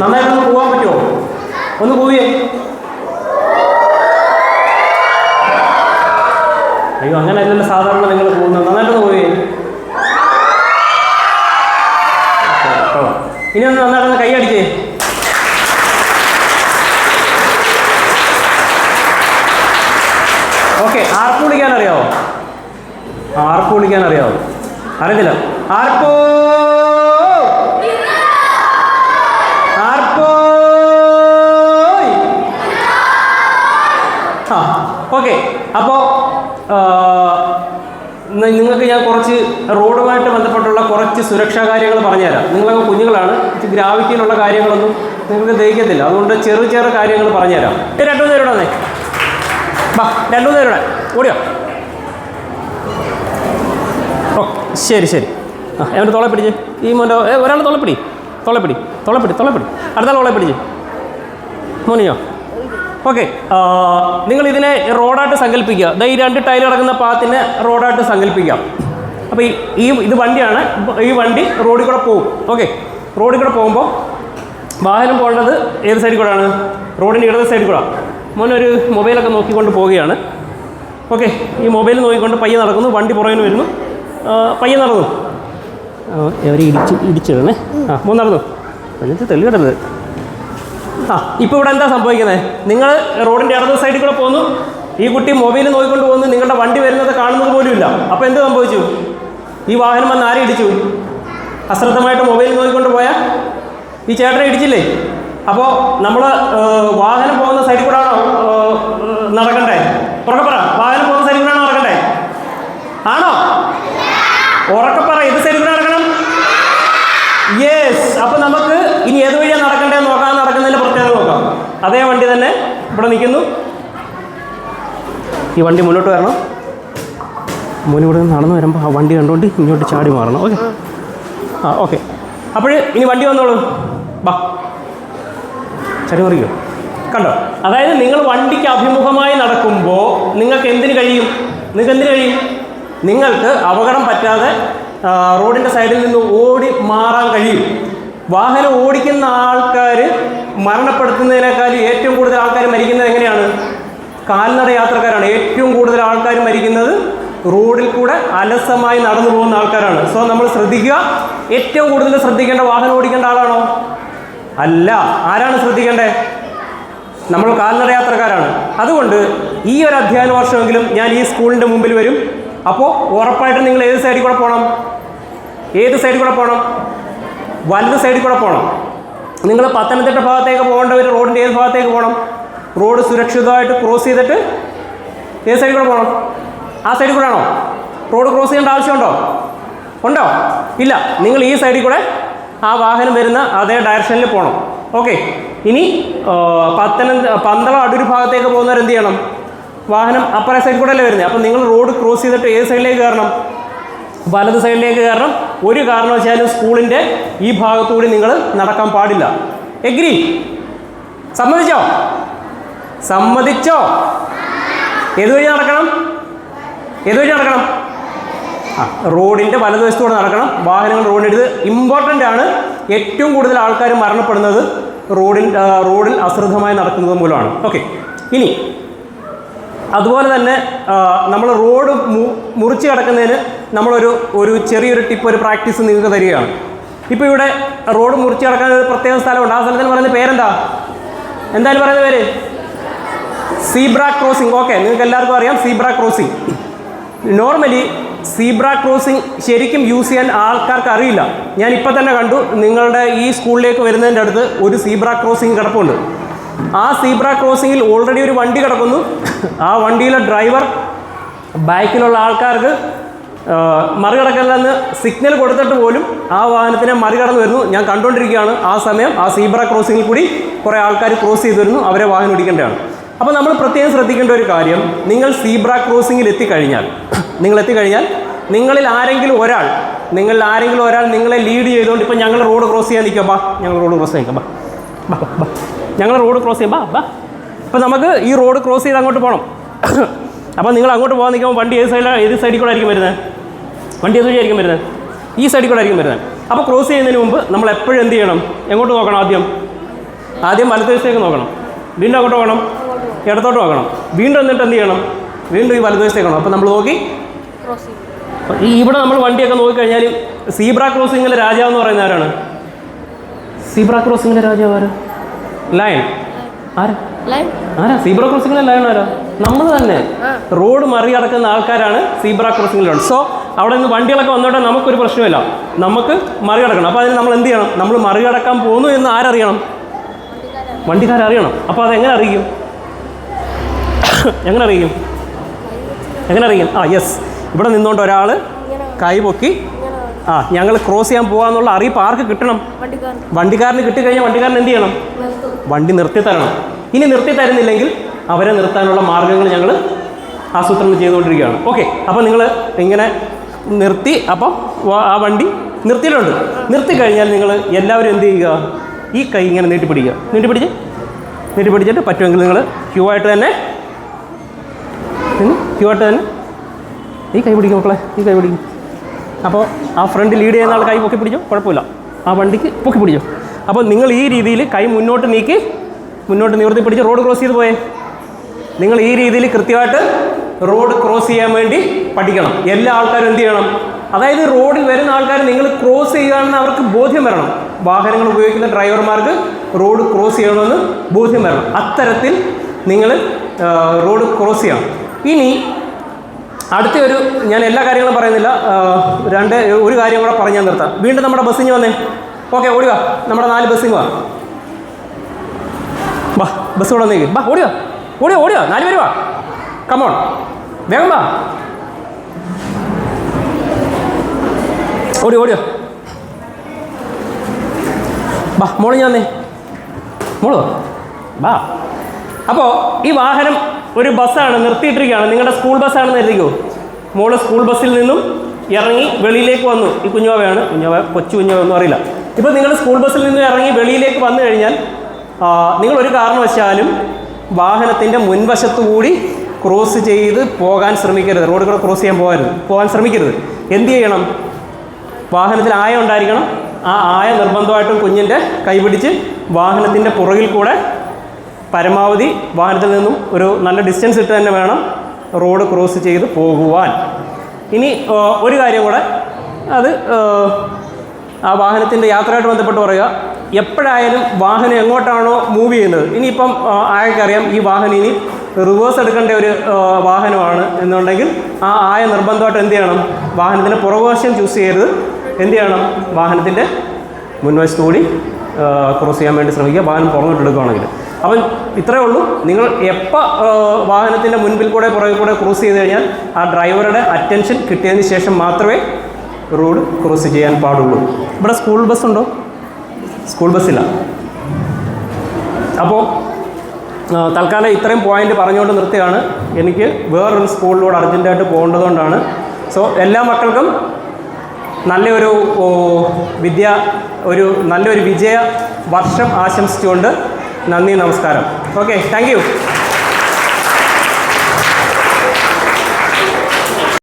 നന്നായിട്ടൊന്ന് പോകാൻ പറ്റുമോ? ഒന്ന് പോവിയേ. അയ്യോ അങ്ങനെ അല്ലല്ലോ സാധാരണ നിങ്ങൾ പോകുന്നത്. നന്നായിട്ടൊന്ന് പോവിയേ. ഇനി ഒന്ന് നന്നായിട്ടൊന്ന് കൈ അടിച്ചേ ഓക്കെ ആർപ്പ് വിളിക്കാൻ അറിയാവോ? ആർപ്പ് വിളിക്കാൻ അറിയാവോ? അറിയത്തില്ല. ആർപ്പോ ആ ഓക്കെ അപ്പോൾ നിങ്ങൾക്ക് ഞാൻ കുറച്ച് റോഡുമായിട്ട് ബന്ധപ്പെട്ടുള്ള കുറച്ച് സുരക്ഷാ കാര്യങ്ങൾ പറഞ്ഞുതരാം. നിങ്ങളൊക്കെ കുഞ്ഞുങ്ങളാണ്. ഗ്രാവിറ്റിയിലുള്ള കാര്യങ്ങളൊന്നും നിങ്ങൾക്ക് ദഹിക്കത്തില്ല. അതുകൊണ്ട് ചെറു ചെറു കാര്യങ്ങൾ പറഞ്ഞുതരാം. രണ്ടു നേരം ബാ രണ്ടു നേരം ഓടിയോ? ഓ ശരി ശരി. ആ എന്റെ തോളെ പിടിച്ച്? ഈ മോന്റെ ഒരാൾ തോളെ പിടി. തോളെ പിടി തോളെ പിടി തോളെ പിടി. അടുത്ത തോളെ പിടിച്ച്. മോനിയോ? ഓക്കെ നിങ്ങൾ ഇതിനെ റോഡായിട്ട് സങ്കല്പിക്കുക. ദാ ഈ രണ്ട് ടൈൽ കിടക്കുന്ന പാത്തിനെ റോഡായിട്ട് സങ്കല്പിക്കാം. അപ്പോൾ ഈ ഈ ഇത് വണ്ടിയാണ്. ഈ വണ്ടി റോഡിൽ കൂടെ പോകും ഓക്കെ റോഡിൽ കൂടെ പോകുമ്പോൾ വാഹനം പോകേണ്ടത് ഏത് സൈഡിൽ കൂടെയാണ്? റോഡിന്റെ ഇടത് സൈഡിൽ കൂടെ. മോനൊരു മൊബൈലൊക്കെ നോക്കിക്കൊണ്ട് പോവുകയാണ്. ഓക്കെ ഈ മൊബൈൽ നോക്കിക്കൊണ്ട് പയ്യെ നടക്കുന്നു. വണ്ടി പുറകിന് വരുന്നു. പയ്യെ നടന്നു. അവർ ഇടിച്ച് ഇടിച്ചിടണേ ആ മോൻ നടന്നു. എന്നിട്ട് തെളിയിടരുത് ആ ഇപ്പോൾ ഇവിടെ എന്താ സംഭവിക്കുന്നത് നിങ്ങൾ റോഡിന്റെ ഇടത് സൈഡിൽ കൂടെ പോകുന്നു ഈ കുട്ടി മൊബൈൽ നോക്കിക്കൊണ്ട് പോകുന്നു നിങ്ങളുടെ വണ്ടി വരുന്നത് കാണുന്നത് പോലുമില്ല അപ്പോൾ എന്ത് സംഭവിച്ചു? ഈ വാഹനം വന്ന് ആരെ ഇടിച്ചു? അശ്രദ്ധമായിട്ട് മൊബൈൽ നോക്കിക്കൊണ്ട് പോയാൽ ഈ ചേട്ടനെ ഇടിച്ചില്ലേ? അപ്പോൾ നമ്മൾ വാഹനം പോകുന്ന സൈഡിൽ കൂടെ ആണോ നടക്കണ്ടേ? ഉറക്കെ പറ. വാഹനം പോകുന്ന സൈഡിൽ കൂടെ ആണോ നടക്കണ്ടേ? ആണോ? ഉറക്കെ പറ. ഏത് സൈഡിൽ കൂടെ നടക്കണം? യെസ് അപ്പോൾ നമുക്ക് ഇനി ഏത് വഴിയാണ് നടക്കണ്ടേ നോക്കാം. നടക്കുന്നതിന്റെ പ്രത്യേകത നോക്കാം. അതേ വണ്ടി തന്നെ ഇവിടെ നിൽക്കുന്നു. ഈ വണ്ടി മുന്നോട്ട് വരണം. മോൻ ഇവിടെ നിന്ന് നടന്നു വരുമ്പോൾ ആ വണ്ടി കണ്ടുകൊണ്ട് ഇങ്ങോട്ട് ചാടി മാറണം. ഓക്കെ. ആ ഓക്കെ. അപ്പോൾ ഇനി വണ്ടി വന്നോളൂ. ബാ ചരി മറിയോ കണ്ടോ? അതായത് നിങ്ങൾ വണ്ടിക്ക് അഭിമുഖമായി നടക്കുമ്പോൾ നിങ്ങൾക്ക് എന്തിന് കഴിയും? നിങ്ങൾക്ക് എന്തിനു കഴിയും? നിങ്ങൾക്ക് അപകടം പറ്റാതെ റോഡിന്റെ സൈഡിൽ നിന്ന് ഓടി മാറാൻ കഴിയും. വാഹനം ഓടിക്കുന്ന ആൾക്കാർ മരണപ്പെടുത്തുന്നതിനേക്കാളും ഏറ്റവും കൂടുതൽ ആൾക്കാർ മരിക്കുന്നത് എങ്ങനെയാണ്? കാൽനട യാത്രക്കാരാണ്. ഏറ്റവും കൂടുതൽ ആൾക്കാർ മരിക്കുന്നത് റോഡിൽ കൂടെ അലസമായി നടന്നു പോകുന്ന ആൾക്കാരാണ്. സോ നമ്മൾ ശ്രദ്ധിക്കുക. ഏറ്റവും കൂടുതൽ ശ്രദ്ധിക്കേണ്ട വാഹനം ഓടിക്കേണ്ട ആളാണോ? അല്ല. ആരാണ് ശ്രദ്ധിക്കേണ്ടത് നമ്മൾ കാൽനട യാത്രക്കാരാണ്. അതുകൊണ്ട് ഈ ഒരു അധ്യയന വർഷമെങ്കിലും ഞാൻ ഈ സ്കൂളിന്റെ മുമ്പിൽ വരും. അപ്പോൾ ഉറപ്പായിട്ടും നിങ്ങൾ ഏത് സൈഡിൽ കൂടെ പോകണം ഏത് സൈഡിൽ കൂടെ പോകണം വലത് സൈഡിൽ കൂടെ പോകണം നിങ്ങൾ പത്തനംതിട്ട ഭാഗത്തേക്ക് പോകേണ്ടവർ റോഡിന്റെ ഏത് ഭാഗത്തേക്ക് പോകണം? റോഡ് സുരക്ഷിതമായിട്ട് ക്രോസ് ചെയ്തിട്ട് ഏത് സൈഡിൽ കൂടെ പോകണം? ആ സൈഡിൽ കൂടെ ആണോ? റോഡ് ക്രോസ് ചെയ്യേണ്ട ആവശ്യമുണ്ടോ? ഉണ്ടോ? ഇല്ല. നിങ്ങൾ ഈ സൈഡിൽ കൂടെ ആ വാഹനം വരുന്ന അതേ ഡയറക്ഷനിൽ പോകണം. ഓക്കെ ഇനി പത്തനം പന്തളം അടൂർ ഭാഗത്തേക്ക് പോകുന്നവർ എന്ത് ചെയ്യണം? വാഹനം അപ്പറേ സൈഡിൽ കൂടെ അല്ലേ വരുന്നത് അപ്പം നിങ്ങൾ റോഡ് ക്രോസ് ചെയ്തിട്ട് ഏത് സൈഡിലേക്ക് കയറണം? വലത് സൈഡിലേക്ക് കയറണം. ഒരു കാരണവശാലും സ്കൂളിന്റെ ഈ ഭാഗത്തുകൂടി നിങ്ങൾ നടക്കാൻ പാടില്ല. എഗ്രി സമ്മതിച്ചോ? സമ്മതിച്ചോ? ഏതുവഴി നടക്കണം? ഏതുവഴി നടക്കണം? ആ റോഡിന്റെ വലതുവശത്തൂടെ നടക്കണം. വാഹനങ്ങൾ റോഡിന്റെ ഇത് ഇമ്പോർട്ടന്റ് ആണ് ഏറ്റവും കൂടുതൽ ആൾക്കാർ മരണപ്പെടുന്നത് റോഡിൽ റോഡിൽ അശ്രദ്ധമായി നടക്കുന്നത് മൂലമാണ്. ഓക്കെ ഇനി അതുപോലെ തന്നെ നമ്മൾ റോഡ് മുറിച്ച് കിടക്കുന്നതിന് നമ്മളൊരു ഒരു ചെറിയൊരു ടിപ്പ് ഒരു പ്രാക്ടീസ് നിങ്ങൾക്ക് തരികയാണ്. ഇപ്പോൾ ഇവിടെ റോഡ് മുറിച്ച് കിടക്കാൻ ഒരു പ്രത്യേക സ്ഥലമുണ്ട്. ആ സ്ഥലത്തിന് പറയുന്ന പേരെന്താ? എന്തായാലും പറയുന്ന പേര്? സീബ്ര ക്രോസിംഗ് ഓക്കെ നിങ്ങൾക്ക് എല്ലാവർക്കും അറിയാം zebra crossing normally zebra crossing ശരിക്കും യൂസ് ചെയ്യാൻ ആൾക്കാർക്ക് അറിയില്ല. ഞാൻ ഇപ്പം തന്നെ കണ്ടു നിങ്ങളുടെ ഈ സ്കൂളിലേക്ക് വരുന്നതിന്റെ അടുത്ത് ഒരു സീബ്ര ക്രോസിംഗ് കിടപ്പുണ്ട്. ആ സീബ്ര ക്രോസിംഗിൽ ഓൾറെഡി ഒരു വണ്ടി കിടക്കുന്നു. ആ വണ്ടിയിലെ ഡ്രൈവർ ബാക്കിലുള്ള ആൾക്കാർക്ക് മറികടക്കല്ലെന്ന് സിഗ്നൽ കൊടുത്തിട്ട് പോലും ആ വാഹനത്തിനെ മറികടന്ന് വരുന്നു. ഞാൻ കണ്ടുകൊണ്ടിരിക്കുകയാണ് ആ സമയം ആ സീബ്ര ക്രോസിങ്ങിൽ കൂടി കുറേ ആൾക്കാർ ക്രോസ് ചെയ്ത് വരുന്നു. അവരെ വാഹനം ഇടിക്കേണ്ടതാണ് അപ്പോൾ നമ്മൾ പ്രത്യേകം ശ്രദ്ധിക്കേണ്ട ഒരു കാര്യം. നിങ്ങൾ സീബ്ര ക്രോസിങ്ങിൽ എത്തിക്കഴിഞ്ഞാൽ നിങ്ങൾ എത്തിക്കഴിഞ്ഞാൽ നിങ്ങളിൽ ആരെങ്കിലും ഒരാൾ നിങ്ങളിൽ ആരെങ്കിലും ഒരാൾ നിങ്ങളെ ലീഡ് ചെയ്തുകൊണ്ട് ഇപ്പം ഞങ്ങൾ റോഡ് ക്രോസ് ചെയ്യാൻ നിൽക്കാം ബാ ഞങ്ങൾ റോഡ് ക്രോസ് ചെയ്യാൻ ബാ ബാ ബാ, ഞങ്ങൾ റോഡ് ക്രോസ് ചെയ്യാം. ബാ ബാ. അപ്പം നമുക്ക് ഈ റോഡ് ക്രോസ് ചെയ്ത് അങ്ങോട്ട് പോകണം അപ്പോൾ നിങ്ങൾ അങ്ങോട്ട് പോകാൻ നിൽക്കുമ്പോൾ വണ്ടി ഏത് സൈഡിലാണ് ഏത് സൈഡിൽ കൂടെ ആയിരിക്കും വരുന്നത്? വണ്ടി എന്ത് വഴിയായിരിക്കും വരുന്നത്. ഈ സൈഡിൽ കൂടെ ആയിരിക്കും വരുന്നത്. അപ്പോൾ ക്രോസ് ചെയ്യുന്നതിന് മുമ്പ് നമ്മൾ എപ്പോഴും എന്ത് ചെയ്യണം? എങ്ങോട്ട് നോക്കണം ആദ്യം? ആദ്യം വലതുവശത്തേക്ക് നോക്കണം. വീണ്ടും അങ്ങോട്ട് നോക്കണം ഇടത്തോട്ട് നോക്കണം വീണ്ടും എന്നിട്ട് എന്ത് ചെയ്യണം? വീണ്ടും ഈ വലതുവശത്തേക്ക് നോക്കണം. അപ്പോൾ നമ്മൾ നോക്കി. ഈ ഇവിടെ നമ്മൾ വണ്ടിയൊക്കെ നോക്കിക്കഴിഞ്ഞാൽ സീബ്ര ക്രോസിങ്ങിലെ രാജാവ് എന്ന് പറയുന്ന ആരാണ്? സീബ്ര ക്രോസിങ്ങിലെ രാജാവ് ആരാ? ലയൺ ആരാ? ആരാ? സീബ്ര ക്രോസിങ്ങിലെ ലയൺ ആരാ? നമ്മൾ തന്നെ. റോഡ് മറികടക്കുന്ന ആൾക്കാരാണ് സീബ്ര ക്രോസിങ്ങിലുണ്ട് സോ അവിടെ നിന്ന് വണ്ടികളൊക്കെ വന്നോട്ടെ നമുക്കൊരു പ്രശ്നമില്ല നമുക്ക് മറികടക്കണം. അപ്പോൾ അതിന് നമ്മൾ എന്ത് ചെയ്യണം? നമ്മൾ മറികടക്കാൻ പോകുന്നു എന്ന് ആരറിയണം? വണ്ടിക്കാരറിയണം അപ്പോൾ അതെങ്ങനെ അറിയിക്കും? എങ്ങനെ അറിയിക്കും? എങ്ങനെ അറിയിക്കും? ആ യെസ് ഇവിടെ നിന്നുകൊണ്ട് ഒരാൾ കൈ പൊക്കി ആ ഞങ്ങൾ ക്രോസ് ചെയ്യാൻ പോകാന്നുള്ള അറിയിപ്പ് ആർക്ക് കിട്ടണം? വണ്ടിക്കാരന്. കിട്ടിക്കഴിഞ്ഞാൽ വണ്ടിക്കാരൻ എന്ത് ചെയ്യണം? വണ്ടി നിർത്തി തരണം. ഇനി നിർത്തി തരുന്നില്ലെങ്കിൽ അവരെ നിർത്താനുള്ള മാർഗങ്ങൾ ഞങ്ങൾ ആസൂത്രണം ചെയ്തുകൊണ്ടിരിക്കുകയാണ്. ഓക്കെ അപ്പോൾ നിങ്ങൾ ഇങ്ങനെ നിർത്തി അപ്പം ആ വണ്ടി നിർത്തിയിട്ടുണ്ട്. നിർത്തി കഴിഞ്ഞാൽ നിങ്ങൾ എല്ലാവരും എന്ത് ചെയ്യുക? ഈ കൈ ഇങ്ങനെ നീട്ടി പിടിക്കുക നീട്ടി നീട്ടിപ്പിടിക്കുക. നീട്ടി നീട്ടിപ്പിടിച്ചിട്ട് പറ്റുമെങ്കിൽ നിങ്ങൾ ക്യൂ ആയിട്ട് തന്നെ ക്യൂ ആയിട്ട് തന്നെ ഈ കൈ പിടിക്കും മക്കളെ ഈ കൈ പിടിക്കും. അപ്പോൾ ആ ഫ്രണ്ട് ലീഡ് ചെയ്യുന്ന ആൾ കൈ പൊക്കി പിടിച്ചോ? കുഴപ്പമില്ല. ആ വണ്ടിക്ക് പൊക്കി പിടിച്ചോ? അപ്പോൾ നിങ്ങൾ ഈ രീതിയിൽ കൈ മുന്നോട്ട് നീക്കി മുന്നോട്ട് നിവർത്തി പിടിച്ച് റോഡ് ക്രോസ് ചെയ്ത് പോയേ. നിങ്ങൾ ഈ രീതിയിൽ കൃത്യമായിട്ട് റോഡ് ക്രോസ് ചെയ്യാൻ വേണ്ടി പഠിക്കണം. എല്ലാ ആൾക്കാരും എന്ത് ചെയ്യണം? അതായത് റോഡിൽ വരുന്ന ആൾക്കാർ നിങ്ങൾ ക്രോസ് ചെയ്യുകയാണെന്ന് അവർക്ക് ബോധ്യം വരണം. വാഹനങ്ങൾ ഉപയോഗിക്കുന്ന ഡ്രൈവർമാർക്ക് റോഡ് ക്രോസ് ചെയ്യണമെന്ന് ബോധ്യം വരണം. അത്തരത്തിൽ നിങ്ങൾ റോഡ് ക്രോസ് ചെയ്യണം. ഇനി അടുത്ത ഒരു ഞാൻ എല്ലാ കാര്യങ്ങളും പറയുന്നില്ല. രണ്ട് ഒരു കാര്യം കൂടെ പറഞ്ഞാൽ നിർത്താം. വീണ്ടും നമ്മുടെ ബസ്സിന് വന്നേ. ഓക്കെ ഓടുക നമ്മുടെ നാല് ബസ്സിന് വാ. ബസ് കൂടെ വന്നേക്ക്. ബാ ഓടുക ഓടുക ഓടുക നാല് പേര് വാ. കമോൺ വേഗം വാ. ഓടി ഓടിയോ? വാ മോൾ ഞാൻ മോൾ വാ. അപ്പോൾ ഈ വാഹനം ഒരു ബസ്സാണ് നിർത്തിയിട്ടിരിക്കുകയാണ്. നിങ്ങളുടെ സ്കൂൾ ബസ്സാണെന്ന് കരുതിക്കോ? മോൾ സ്കൂൾ ബസ്സിൽ നിന്നും ഇറങ്ങി വെളിയിലേക്ക് വന്നു. ഈ കുഞ്ഞുവാവയാണ്. കുഞ്ഞുവാവ കൊച്ചു കുഞ്ഞുവാവ അറിയില്ല. ഇപ്പോൾ നിങ്ങൾ സ്കൂൾ ബസ്സിൽ നിന്ന് ഇറങ്ങി വെളിയിലേക്ക് വന്നു കഴിഞ്ഞാൽ നിങ്ങൾ ഒരു കാരണവശാലും വാഹനത്തിന്റെ മുൻവശത്തു കൂടി ക്രോസ് ചെയ്ത് പോകാൻ ശ്രമിക്കരുത്. റോഡ് കൂടെ ക്രോസ് ചെയ്യാൻ പോകരുത്. പോകാൻ ശ്രമിക്കരുത്. എന്ത് ചെയ്യണം? വാഹനത്തിൽ ആയ ഉണ്ടായിരിക്കണം. ആ ആയ നിർബന്ധമായിട്ടും കുഞ്ഞിന്റെ കൈപിടിച്ച് വാഹനത്തിന്റെ പുറകിൽ കൂടെ പരമാവധി വാഹനത്തിൽ നിന്നും ഒരു നല്ല ഡിസ്റ്റൻസ് ഇട്ട് തന്നെ വേണം റോഡ് ക്രോസ് ചെയ്ത് പോകുവാൻ. ഇനി ഒരു കാര്യം കൂടെ. അത് ആ, വാഹനത്തിന്റെ യാത്രയായിട്ട് ബന്ധപ്പെട്ട് പറയുക. എപ്പോഴായാലും വാഹനം എങ്ങോട്ടാണോ മൂവ് ചെയ്യുന്നത്. ഇനിയിപ്പം ആയക്കറിയാം ഈ വാഹനം ഇനി റിവേഴ്സ് എടുക്കേണ്ട ഒരു വാഹനമാണ് എന്നുണ്ടെങ്കിൽ ആ ആയ നിർബന്ധമായിട്ട് എന്ത് ചെയ്യണം? വാഹനത്തിന്റെ പുറകുവശം ചൂസ് ചെയ്യരുത്. എന്ത് ചെയ്യണം? വാഹനത്തിന്റെ മുൻവശത്തു കൂടി ക്രോസ് ചെയ്യാൻ വേണ്ടി ശ്രമിക്കുക. വാഹനം പുറകോട്ട് എടുക്കുകയാണെങ്കിൽ. അപ്പം ഇത്രയേ ഉള്ളൂ. നിങ്ങൾ എപ്പോൾ വാഹനത്തിന്റെ മുൻപിൽ കൂടെ പുറകിൽ കൂടെ ക്രോസ് ചെയ്ത് കഴിഞ്ഞാൽ ആ ഡ്രൈവറുടെ അറ്റൻഷൻ കിട്ടിയതിന് ശേഷം മാത്രമേ റോഡ് ക്രോസ് ചെയ്യാൻ പാടുള്ളൂ. ഇവിടെ സ്കൂൾ ബസ് ഉണ്ടോ? സ്കൂൾ ബസ്സില്ല അപ്പോൾ തൽക്കാലം ഇത്രയും പോയിന്റ് പറഞ്ഞുകൊണ്ട് നിർത്തുകയാണ്. എനിക്ക് വേറൊരു സ്കൂളിലൂടെ അർജന്റായിട്ട് പോകേണ്ടതുകൊണ്ടാണ്. സോ എല്ലാ മക്കൾക്കും നല്ലൊരു വിദ്യ ഒരു നല്ലൊരു വിജയ വർഷം ആശംസിച്ചുകൊണ്ട് നന്ദി നമസ്കാരം. Okay thank